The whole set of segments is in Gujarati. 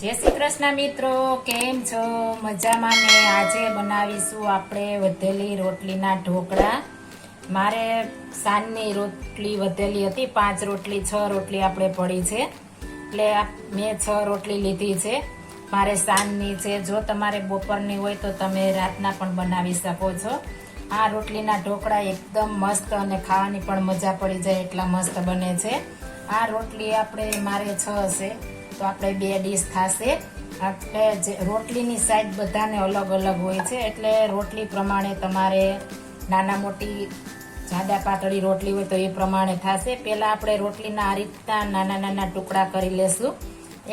જય શ્રી કૃષ્ણ મિત્રો, કેમ છો? મજામાં ને? આજે બનાવીશું આપણે વધેલી રોટલીના ઢોકળા. મારે સાંજની રોટલી વધેલી હતી, પાંચ રોટલી, છ રોટલી આપણે પડી છે. એટલે મેં છ રોટલી લીધી છે. મારે સાંજની છે. જો તમારે બપોરની હોય તો તમે રાતના પણ બનાવી શકો છો. આ રોટલીના ઢોકળા એકદમ મસ્ત અને ખાવાની પણ મજા પડી જાય એટલા મસ્ત બને છે. આ રોટલી આપણે મારે છ હશે. તો આપણે બે ડીશ થશે. આપણે જે રોટલીની સાઈઝ બધાને અલગ અલગ હોય છે, એટલે રોટલી પ્રમાણે તમારે નાના મોટી જાડા પાતળી રોટલી હોય તો એ પ્રમાણે થશે. પહેલાં આપણે રોટલીના આ રીતના નાના નાના ટુકડા કરી લેશું.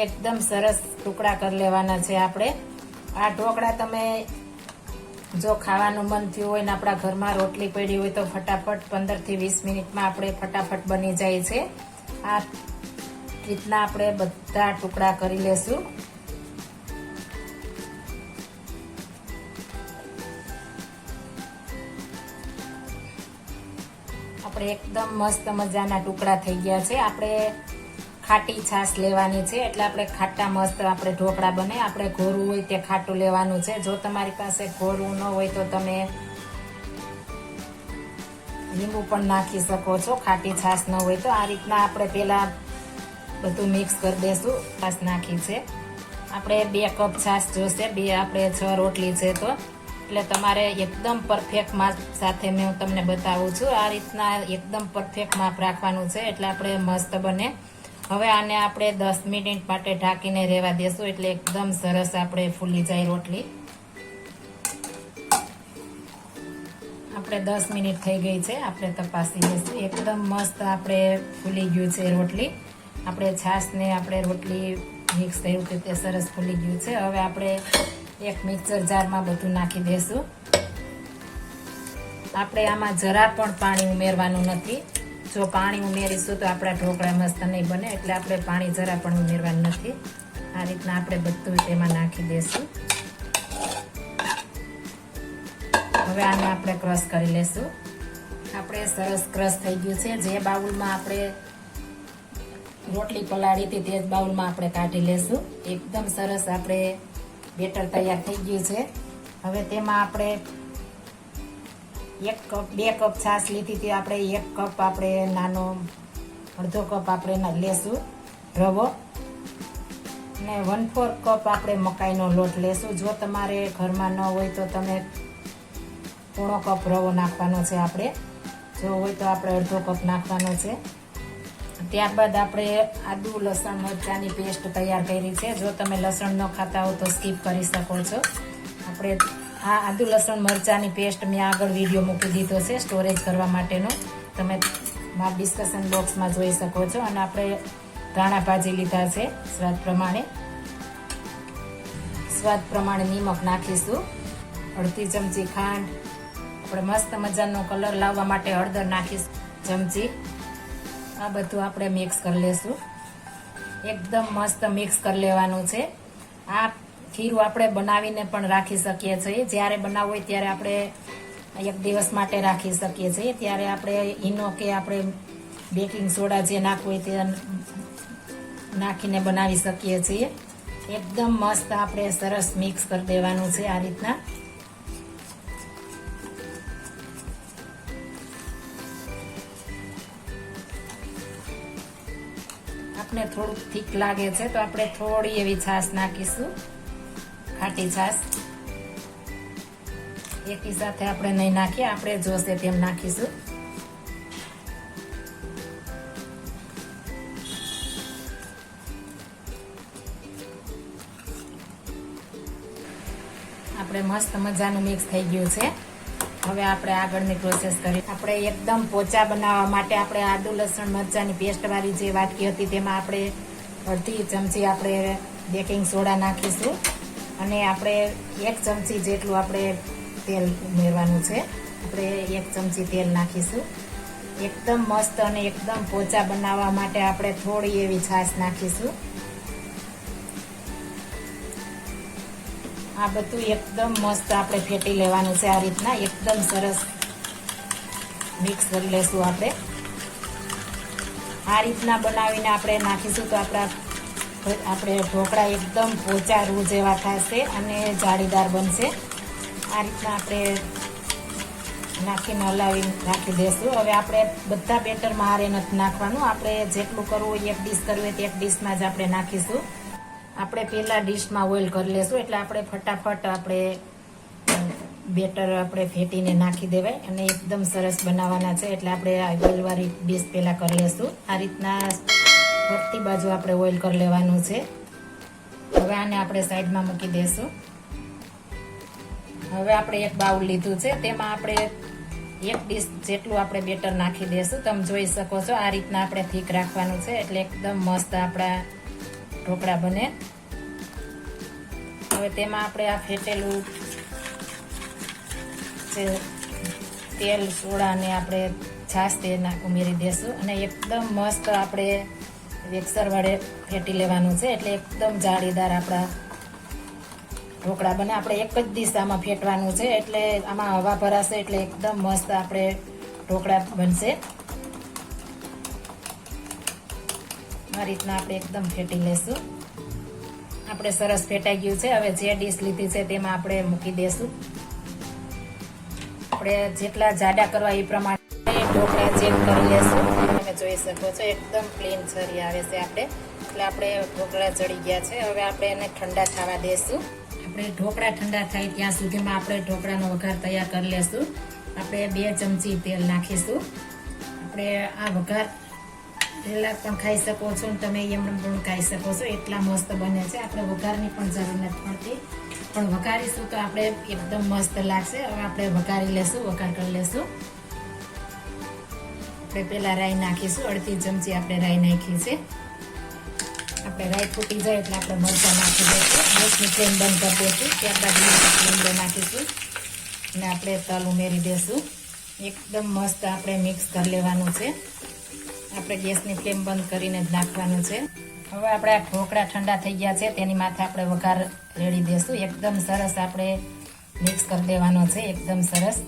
એકદમ સરસ ટુકડા કરી લેવાના છે આપણે. આ ઢોકળા તમે જો ખાવાનું મન થયું હોય ને આપણા ઘરમાં રોટલી પડી હોય તો ફટાફટ પંદરથી વીસ મિનિટમાં આપણે ફટાફટ બની જાય છે. આ રીતના આપણે બધા ટુકડા કરી લેશું. આપણે એકદમ મસ્ત મજાના ટુકડા થઈ ગયા છે. આપણે ખાટી છાશ લેવાની છે, એટલે આપણે ખાટા મસ્ત આપણે ઢોકળા બને. આપણે ઘોરું હોય તે ખાટું લેવાનું છે. જો તમારી પાસે ઘોરું ન હોય તો તમે લીંબુ પણ નાખી શકો છો. ખાટી છાશ ન હોય તો આ રીતના આપણે પેલા બધું મિક્સ કરી દઈશું છાશ નાખી છે. આપણે બે કપ છાશ જોશે. બે આપણે છ રોટલી છે તો. એટલે તમારે એકદમ પરફેક્ટ માપ સાથે મેં હું તમને બતાવું છું. આ રીતના એકદમ પરફેક્ટ માપ રાખવાનું છે. એટલે આપણે મસ્ત બને. હવે આને આપણે દસ મિનિટ માટે ઢાંકીને રહેવા દેશું. એટલે એકદમ સરસ આપણે ફૂલી જાય રોટલી. આપણે દસ મિનિટ થઈ ગઈ છે. આપણે તપાસી લઈશું. એકદમ મસ્ત આપણે ફૂલી ગયું છે રોટલી. આપણે છાશને આપણે રોટલી મિક્સ કર્યું હતું તે સરસ ફૂલી ગયું છે. હવે આપણે એક મિક્સર જારમાં બધું નાખી દઈશું આપણે આમાં જરા પણ પાણી ઉમેરવાનું નથી. જો પાણી ઉમેરીશું તો આપણા ઢોકળા મસ્ત નહીં બને, એટલે આપણે પાણી જરા પણ ઉમેરવાનું નથી. આ રીતના આપણે બધું તેમાં નાખી દઈશું હવે આને આપણે ક્રશ કરી લેશું. આપણે સરસ ક્રશ થઈ ગયું છે. જે બાઉલમાં આપણે રોટલી પલાળી હતી, તે જ બાઉલમાં આપણે કાઢી લેશું. એકદમ સરસ આપણે બેટર તૈયાર થઈ ગયું છે. હવે તેમાં આપણે એક કપ, બે કપ છાશ લીધી હતી. આપણે એક કપ આપણે નાનો, અડધો કપ આપણે લેશું રવો. ને વન ફોર કપ આપણે મકાઈનો લોટ લેશું. જો તમારે ઘરમાં ન હોય તો તમે પોણો કપ રવો નાખવાનો છે આપણે. જો હોય તો આપણે અડધો કપ નાખવાનો છે. ત્યારબાદ આપણે આદુ, લસણ, મરચાંની પેસ્ટ તૈયાર કરી છે. જો તમે લસણ ન ખાતા હો તો સ્કીપ કરી શકો છો. આપણે આ આદુ, લસણ, મરચાંની પેસ્ટ મેં આગળ વીડિયો મૂકી દીધો છે સ્ટોરેજ કરવા માટેનો. તમે મારા ડિસ્કશન બોક્સમાં જોઈ શકો છો. અને આપણે ધાણા ભાજી લીધા છે સ્વાદ પ્રમાણે. સ્વાદ પ્રમાણે નિમક નાખીશું. અડધી ચમચી ખાંડ. આપણે મસ્ત મજાનો કલર લાવવા માટે હળદર નાખીશું. ચમચી. આ બધું આપણે મિક્સ કરી લેશું. એકદમ મસ્ત મિક્સ કરી લેવાનું છે. આ ખીરું આપણે બનાવીને પણ રાખી શકીએ છીએ. જ્યારે બનાવવું હોય ત્યારે આપણે એક દિવસ માટે રાખી શકીએ છીએ. ત્યારે આપણે ઈનો કે આપણે બેકિંગ સોડા જે નાખવું હોય તે નાખીને બનાવી શકીએ છીએ. એકદમ મસ્ત આપણે સરસ મિક્સ કરી દેવાનું છે આ રીતના. આપણે થોડુંક થીક લાગે છે, તો આપણે થોડી એવી છાશ નાખીશું. ખાટી છાશ. એકી સાથે આપણે નહીં નાખીએ, આપણે જોશે તેમ નાખીશું. આપણે મસ્ત મજાનું મિક્સ થઈ ગયું છે. હવે આપણે આગળની પ્રોસેસ કરી. આપણે એકદમ પોચા બનાવવા માટે આપણે આદુ, લસણ મરચાંની પેસ્ટ વાળી જે વાટકી હતી તેમાં આપણે અડધી ચમચી આપણે બેકિંગ સોડા નાખીશું. અને આપણે એક ચમચી જેટલું આપણે તેલ ઉમેરવાનું છે. આપણે એક ચમચી તેલ નાખીશું. એકદમ મસ્ત અને એકદમ પોચા બનાવવા માટે આપણે થોડી એવી છાશ નાખીશું. આ બધું એકદમ મસ્ત આપણે ફેટી લેવાનું છે આ રીતના. એકદમ સરસ મિક્સ કરી લેશું આપણે. આ રીતના બનાવીને આપણે નાખીશું તો આપણા આપણે ઢોકળા એકદમ પોચા રૂ જેવા થશે અને જાળીદાર બનશે. આ રીતના આપણે નાખીને હલાવી નાખી દઈશું હવે આપણે બધા બેટરમાં આરે નથી નાખવાનું. આપણે જેટલું કરવું હોય એક ડીશ કરવું હોય તે એક ડીશમાં જ આપણે નાખીશું. આપણે પહેલાં ડીશમાં ઓઇલ કરી લેશું, એટલે આપણે ફટાફટ આપણે બેટર આપણે ફેટીને નાખી દેવાય અને એકદમ સરસ બનાવવાના છે, એટલે આપણે ઓઇલવાળી ડીશ પહેલાં કરી લેશું. આ રીતના ફરતી બાજુ આપણે ઓઇલ કરી લેવાનું છે. હવે આને આપણે સાઈડમાં મૂકી દેશું. હવે આપણે એક બાઉલ લીધું છે, તેમાં આપણે એક ડીશ જેટલું આપણે બેટર નાખી દેશું. તમે જોઈ શકો છો, આ રીતના આપણે થીક રાખવાનું છે, એટલે એકદમ મસ્ત આપણા ઢોકળા બને. હવે તેમાં આપણે આ ફેટેલું તેલ સોડાને આપણે છાશ તે ઉમેરી દેશું. અને એકદમ મસ્ત આપણે વેક્સર વડે ફેટી લેવાનું છે. એટલે એકદમ જાળીદાર આપણા ઢોકળા બને. આપણે એક જ દિશામાં ફેટવાનું છે. એટલે આમાં હવા ભરાશે એટલે એકદમ મસ્ત આપણે ઢોકળા બનશે. આ રીતના આપણે એકદમ ફેટી લેશું. આપણે સરસ ફેટાઈ ગયું છે. હવે જે ડીશ લીધી છે તેમાં આપણે મૂકી દેશું. આપણે જેટલા જાડા કરવા એ પ્રમાણે ઢોકળા ચેક કરી લેશું. તમે જોઈ શકો છો, એકદમ ક્લીન છરી આવે છે આપણે. એટલે આપણે ઢોકળા ચડી ગયા છે. હવે આપણે એને ઠંડા થવા દેશું. આપણે ઢોકળા ઠંડા થાય ત્યાં સુધીમાં આપણે ઢોકળાનો વઘાર તૈયાર કરી લેશું. આપણે બે ચમચી તેલ નાખીશું. આપણે આ વઘાર પહેલા પણ ખાઈ શકો છો અને તમે એમણે પણ ખાઈ શકો છો. એટલા મસ્ત બને છે. આપણે વઘારની પણ જરૂર નથી પડતી. પણ વઘારીશું તો આપણે એકદમ મસ્ત લાગશે. હવે આપણે વઘારી લેશું, વઘાર કરી લેશું. આપણે પહેલાં રાઈ નાખીશું. અડધી ચમચી આપણે રાઈ નાખી છે. આપણે રાઈ ફૂટી જાય એટલે આપણે મરચાં નાખી દઈશું. ગેસની ફ્લેમ બંધ કરી દઈશું. ત્યારબાદ લીંબો નાખીશું. અને આપણે તલ ઉમેરી દઈશું. એકદમ મસ્ત આપણે મિક્સ કરી લેવાનું છે. આપણે ગેસની ફ્લેમ બંધ કરીને જ નાખવાનું છે. હવે આપણે આ ઢોકળા ઠંડા થઈ ગયા છે, તેની માથે આપણે વઘાર રેડી દઈશું એકદમ સરસ આપણે મિક્સ કરી દેવાનો છે, એકદમ સરસ.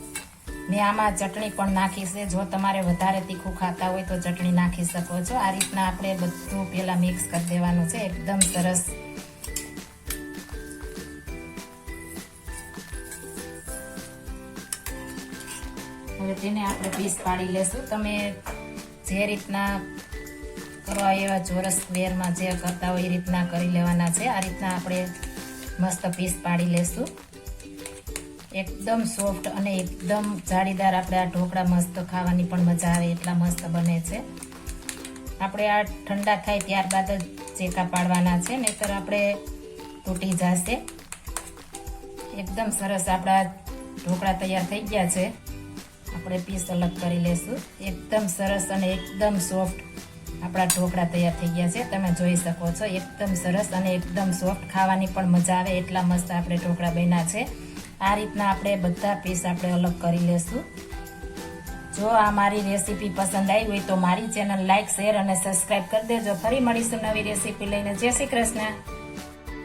ને આમાં ચટણી પણ નાખી છે. જો તમારે વધારે તીખું ખાતા હોય તો ચટણી નાખી શકો છો. આ રીતના આપણે બધું પહેલાં મિક્સ કરી દેવાનું છે. એકદમ સરસ. હવે તેને આપણે પીસ પાડી લેશું. તમે જે રીતના કરવા એવા ચોરસ સ્ક્વેરમાં જે કરતા હોય એ રીતના કરી લેવાના છે. આ રીતના આપણે મસ્ત પીસ પાડી લેશું. એકદમ સોફ્ટ અને એકદમ જાળીદાર આપણે આ ઢોકળા મસ્ત ખાવાની પણ મજા આવે, એટલા મસ્ત બને છે. આપણે આ ઠંડા થાય ત્યારબાદ જ ચેકા પાડવાના છે, નહીતર આપણે તૂટી જશે. એકદમ સરસ આપણા ઢોકળા તૈયાર થઈ ગયા છે. આપણે પીસ અલગ કરી લેશું. એકદમ સરસ અને એકદમ સોફ્ટ આપણા ઢોકળા તૈયાર થઈ ગયા છે. તમે જોઈ શકો છો, એકદમ સરસ અને એકદમ સોફ્ટ ખાવાની પણ મજા આવે, એટલા મસ્ત આપણે ઢોકળા બન્યા છે. આ રીતના આપણે બધા પીસ આપણે અલગ કરી લેશું. જો આ મારી રેસીપી પસંદ આવી હોય તો મારી ચેનલ લાઈક, શેર અને સબસ્ક્રાઈબ કરી દેજો. ફરી મળીશું નવી રેસીપી લઈને. જય શ્રી કૃષ્ણ.